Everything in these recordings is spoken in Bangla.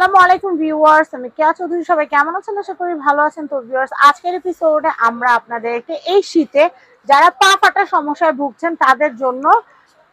আসসালামু আলাইকুম ভিউয়ার্স, আমি কেয়া চৌধুরী, সবাই কেমন আছেন? আশা করি ভালো আছেন। তো ভিউয়ার্স, আজকের এপিসোডে আমরা আপনাদেরকে এই শীতে যারা পা ফাটার সমস্যায় ভুগছেন, তাদের জন্য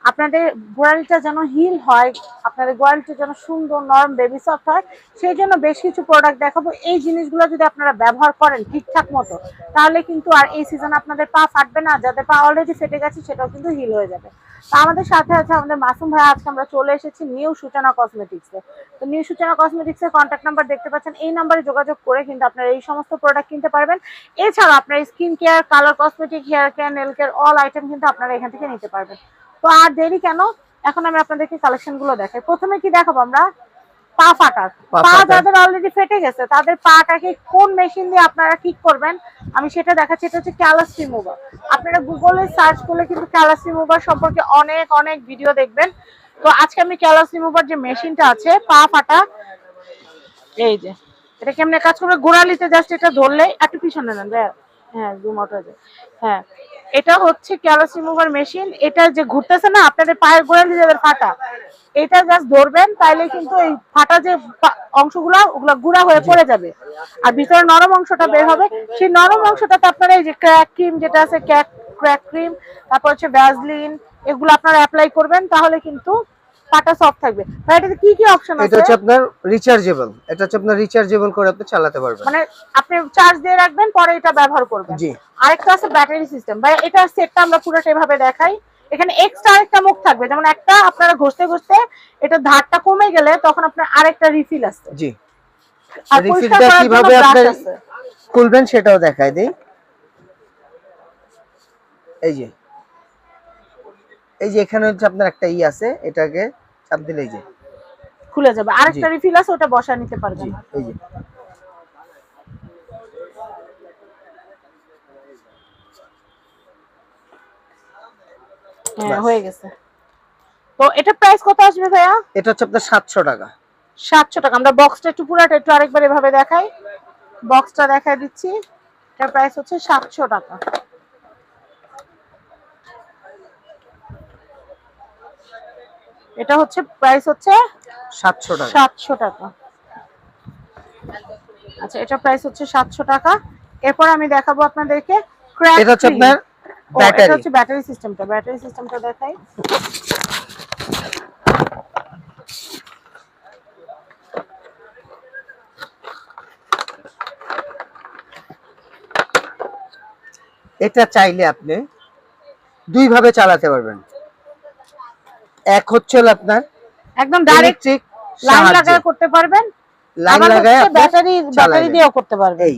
আপনাদের গোড়ালিটা যেন হিল হয়, আপনাদের গোড়ালিটা যেন সুন্দর, নরম বেবি সফট হয়, সেই জন্য বেশ কিছু প্রোডাক্ট দেখাবো। এই জিনিসগুলো যদি আপনারা ব্যবহার করেন ঠিকঠাক মতো, তাহলে কিন্তু আর এই সিজনে আপনাদের পা ফাটবে না, যাদের পা অলরেডি ফেটে গেছে, সেটাও কিন্তু হিল হয়ে যাবে। তো আমাদের সাথে আছে আমাদের মাসুম ভাই, আজকে আমরা চলে এসেছি নিউ সূচনা কসমেটিক্সে তো নিউ সূচনা কসমেটিক্সের কন্ট্যাক্ট নাম্বার দেখতে পাচ্ছেন, এই নাম্বারে যোগাযোগ করে কিন্তু আপনারা এই সমস্ত প্রোডাক্ট কিনতে পারবেন। এছাড়া আপনার skin care colour cosmetic hair care nail care all item কিন্তু আপনারা এখান থেকে নিতে পারবেন। তো আর দেরি কেন? এখন আমি আপনাদেরকে কালেকশনগুলো দেখাই। প্রথমে কি দেখাবো আমরা? পা ফাটার পা যাদের অলরেডি ফেটে গেছে তাদের পাটাকে কোন মেশিন দিয়ে আপনারা ঠিক করবেন? আমি সেটা দেখাচ্ছি এটা হচ্ছে ক্যালাস রিমুভার আপনারা গুগলে সার্চ করলে কিন্তু ক্যালাস রিমুভার সম্পর্কে অনেক অনেক ভিডিও দেখবেন। তো আজকে আমি ক্যালাস রিমুভার যে মেশিনটা আছে পা ফাটা এই যে এটা কেমনে কাজ করবে? গোড়ালিতে জাস্ট এটা ধরলে একটু পিছনে নেন হ্যাঁ জুম আউট হয়ে যায়। হ্যাঁ। এটা হচ্ছে ক্যালাস রিমুভার মেশিন এটা যে ঘুরতেছে না, আপনাদের পায়ের গোড়ালি যাদের ফাটা। এটা জাস্ট ধরবেন, তাইলে কিন্তু এই ফাটা যে অংশগুলো, ওগুলো গুঁড়া হয়ে পড়ে যাবে। আর ভিতরে নরম অংশটা বের হবে। সেই নরম অংশটাতে আপনারা এই যে ক্র্যাক ক্রিম যেটা আছে ক্র্যাক ক্র্যাক ক্রিম তারপর হচ্ছে ভ্যাসলিন এগুলো আপনারা অ্যাপ্লাই করবেন, তাহলে কিন্তু পাটা সফট থাকবে। ভাই এটাতে কি কি অপশন আছে? এটা হচ্ছে আপনার রিচার্জেবল এটা হচ্ছে আপনার রিচার্জেবল করে আপনি চালাতে পারবেন। মানে আপনি চার্জ দিয়ে রাখবেন পরে এটা ব্যবহার করবেন। জি। আরেকটা আছে ব্যাটারি সিস্টেম ভাই এটা সেটটা আমরা পুরোটা এভাবে দেখাই। এখানে এক্সট্রা আরেকটা মুখ থাকবে। যেমন একটা আপনারা ঘষতে ঘষতে এটা ধারটা কমে গেলে তখন আপনার আরেকটা রিফিল আসছে। জি। আর রিফিলটা কীভাবে আছে। খুলবেন সেটাও দেখাই দিই। এই যে। এই যে এখানে হচ্ছে আপনার একটা ই আছে এটাকে চাপ দিলে এই যে। খুলে যাবে। আরেকটা রিফিল আছে ওটা বসা নিতে পারবেন। এই যে। হ্যাঁ হয়ে গেছে। তো এটা প্রাইস কত আসবে ভাইয়া? এটা হচ্ছে আপনার সাতশো টাকা। সাতশো টাকা। আমরা বক্সটা একটু পুরাটা একটু আরেকবার এভাবে দেখাই। বক্সটা দেখাই দিচ্ছি। এটার প্রাইস হচ্ছে সাতশো টাকা। এটা হচ্ছে প্রাইস হচ্ছে সাতশো টাকা। সাতশো টাকা। আচ্ছা এটা প্রাইস হচ্ছে সাতশো টাকা। এরপর আমি দেখাবো আপনাদেরকে crack এটা হচ্ছে আপনার ও, এটা ব্যাটারি হচ্ছে ব্যাটারি সিস্টেমটা ব্যাটারি সিস্টেমটা দেখাই। এটা চাইলে আপনি দুই ভাবে চালাতে পারবেন। এক হচ্ছে আপনার একদম ডাইরেক্ট লাইন লাগায় করতে পারবেন লাইন লাগায় ব্যাটারি ব্যাটারি দিয়েও করতে পারবেন। এই।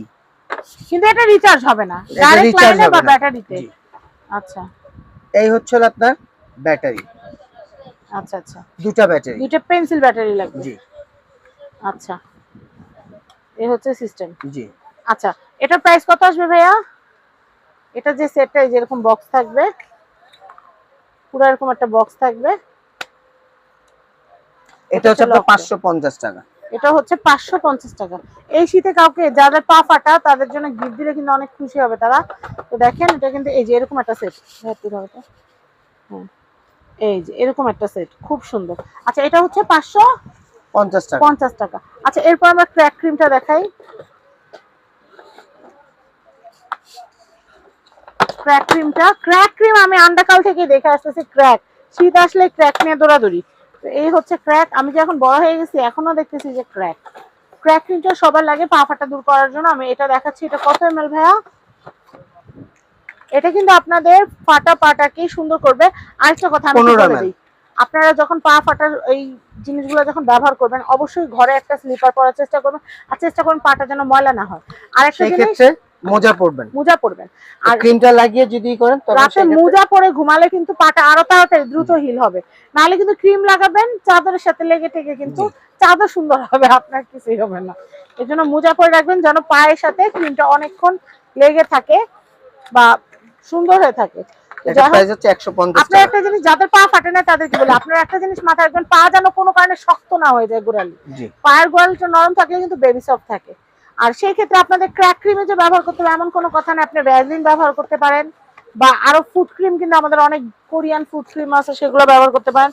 কিন্তু এটা রিচার্জ হবে না। ডাইরেক্ট লাইনে বা ব্যাটারিতে আচ্ছা। এই হচ্ছে আপনার ব্যাটারি আচ্ছা আচ্ছা। দুটা ব্যাটারি দুইটা পেন্সিল ব্যাটারি লাগবে। জি। আচ্ছা। এই হচ্ছে সিস্টেম জি। আচ্ছা এটা প্রাইস কত আসবে ভাইয়া? এটা যে সেটটা এই যে এরকম বক্স থাকবে পুরো এরকম একটা বক্স থাকবে। এটা হচ্ছে আপনার lock এর। পাঁচশো পঞ্চাশ টাকা। এটা হচ্ছে পাঁচশো পঞ্চাশ টাকা। এই শীতে কাউকে যাদের পা ফাটা তাদের জন্য গিফট দিলে কিন্তু অনেক খুশি হবে তারা। তো দেখেন এটা কিন্তু এই যে এরকম একটা সেট হ্যাঁ এই যে এরকম একটা সেট খুব সুন্দর। আচ্ছা এটা হচ্ছে পাঁচশো পঞ্চাশ টাকা। পঞ্চাশ টাকা। আচ্ছা এরপর আমরা ক্র্যাক ক্রিমটা দেখাই। ক্র্যাক ক্রিমটা ক্র্যাক ক্রিম আমি আন্ডাকাল থেকে দেখে আসতেছি ক্র্যাক শীত আসলে ক্র্যাক নিয়ে দৌড়াদৌড়ি। তো এই হচ্ছে ক্র্যাক আমি যখন বড় হয়ে গেছি এখনও দেখতেছি যে ক্র্যাক ক্র্যাক ক্রিমটা সবার লাগে পা ফাটা দূর করার জন্য। আমি এটা দেখাচ্ছি এটা কত এম ভাইয়া? এটা কিন্তু আপনাদের ফাটা পাটাকে সুন্দর করবে। আরেকটা কথা আমি বলে দিই আপনারা যখন পা ফাটার এই জিনিসগুলো যখন ব্যবহার করবেন অবশ্যই ঘরে একটা স্লিপার পরার চেষ্টা করবেন আর চেষ্টা করবেন পাটা যেন ময়লা না হয়। আর একটা জিনিস মোজা পরবেন। মোজা পরবেন। আর ক্রিমটা লাগিয়ে যদি করেন রাতে মোজা পরে ঘুমালে কিন্তু পাটা আরও তাড়াতাড়ি দ্রুত হিল হবে। নাহলে কিন্তু ক্রিম লাগাবেন চাদরের সাথে লেগে থেকে কিন্তু চাদর সুন্দর হবে আপনার কিছুই হবে না। এই জন্য মোজা পরে রাখবেন যেন পায়ের সাথে ক্রিমটা অনেকক্ষণ লেগে থাকে বা সুন্দর হয়ে থাকে। আপনার একটা জিনিস যাদের পা ফাটে না তাদেরকে বলি আপনার একটা জিনিস মাথায় রাখবেন পা যেন কোনো কারণে শক্ত না হয়ে যায় গোড়ালি। পায়ের গোড়ালিটা নরম থাকলে কিন্তু বেবি সফট থাকে। আর সেই ক্ষেত্রে আপনাদের ক্র্যাক ক্রিমে যে ব্যবহার করতে হবে এমন কোনো কথা না আপনি ভ্যাসলিন ব্যবহার করতে পারেন বা আরও ফুড ক্রিম কিন্তু আমাদের অনেক কোরিয়ান ফুড ক্রিম আছে সেগুলো ব্যবহার করতে পারেন।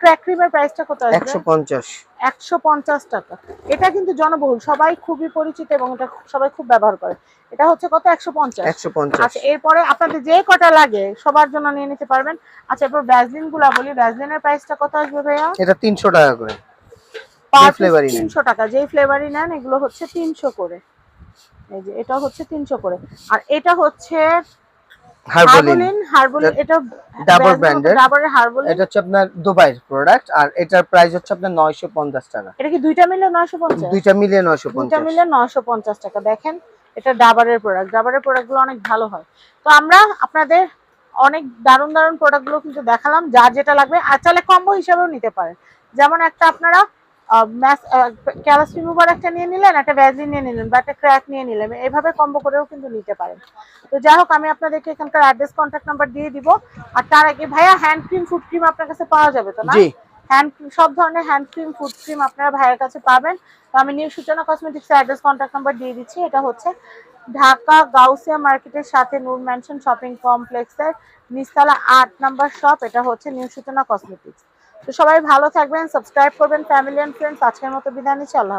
ক্র্যাক ক্রিমের প্রাইসটা কত আসবে? একশো পঞ্চাশ। একশো পঞ্চাশ টাকা। এটা কিন্তু জনবহুল সবাই খুবই পরিচিত এবং এটা সবাই খুব ব্যবহার করে। এটা হচ্ছে কত? একশো পঞ্চাশ। একশো পঞ্চাশ। আচ্ছা এরপরে আপনাদের যে কটা লাগে সবার জন্য নিয়ে নিতে পারবেন। আচ্ছা এরপর ভ্যাসলিনগুলা বলি। ভ্যাসলিনের প্রাইসটা কত আসবে ভাইয়া? এটা তিনশো টাকা করে। পার flavor ই নেন। তিনশো টাকা। যেই ফ্লেভারই নেন এগুলো হচ্ছে তিনশো করে। এই যে এটা হচ্ছে তিনশো করে। আর এটা হচ্ছে হার্বোলিন হার্বোলিন হার্বোলিন এটা। ডাবরের হার্বোলিন এটা হচ্ছে আপনার দুবাইয়ের প্রোডাক্ট আর এটার প্রাইস হচ্ছে আপনার নয়শো পঞ্চাশ টাকা। এটা কি দুইটা মিলে নয়শো পঞ্চাশ? দুইটা মিলিয়ে নয়শো দুইটা মিলে নয়শো পঞ্চাশ টাকা। দেখেন এটা ডাবারের প্রোডাক্ট ডাবারের প্রোডাক্টগুলো অনেক ভালো হয়। তো আমরা আপনাদের অনেক দারুণ দারুণ প্রোডাক্টগুলো কিন্তু দেখালাম। যা যেটা লাগবে আর চাইলে কম্বো হিসাবেও নিতে পারেন। যেমন একটা আপনারা ক্যালাস রিমুভার একটা নিয়ে নিলেন একটা ভ্যাজলিন নিয়ে নিলেন বা একটা ক্র্যাক নিয়ে নিলেন এভাবে কম্বো করেও কিন্তু নিতে পারেন। তো যাই হোক আমি আপনাদেরকে এখানকার অ্যাড্রেস কন্ট্যাক্ট নাম্বার দিয়ে দিব। আর তার আগে ভাইয়া হ্যান্ড ক্রিম ফুড ক্রিম আপনার কাছে পাওয়া যাবে তো না? হ্যান্ড সব ধরনের হ্যান্ড ক্রিম ফুড ক্রিম আপনারা ভাইয়ের কাছে পাবেন। তো আমি নিউ সূচনা কসমেটিক্স অ্যাড্রেস কন্ট্যাক্ট নাম্বার দিয়ে দিচ্ছি। এটা হচ্ছে ঢাকা গাউসিয়া মার্কেটের সাথে নূর ম্যানশন শপিং কমপ্লেক্সের নিস্তালা আট নাম্বার শপ এটা হচ্ছে নিউ সূচনা কসমেটিক্স তো সবাই ভালো থাকবেন সাবস্ক্রাইব করবেন ফ্যামিলি অ্যান্ড ফ্রেন্ডস আজকের মতো বিদায় নিচ্ছি আল্লাহ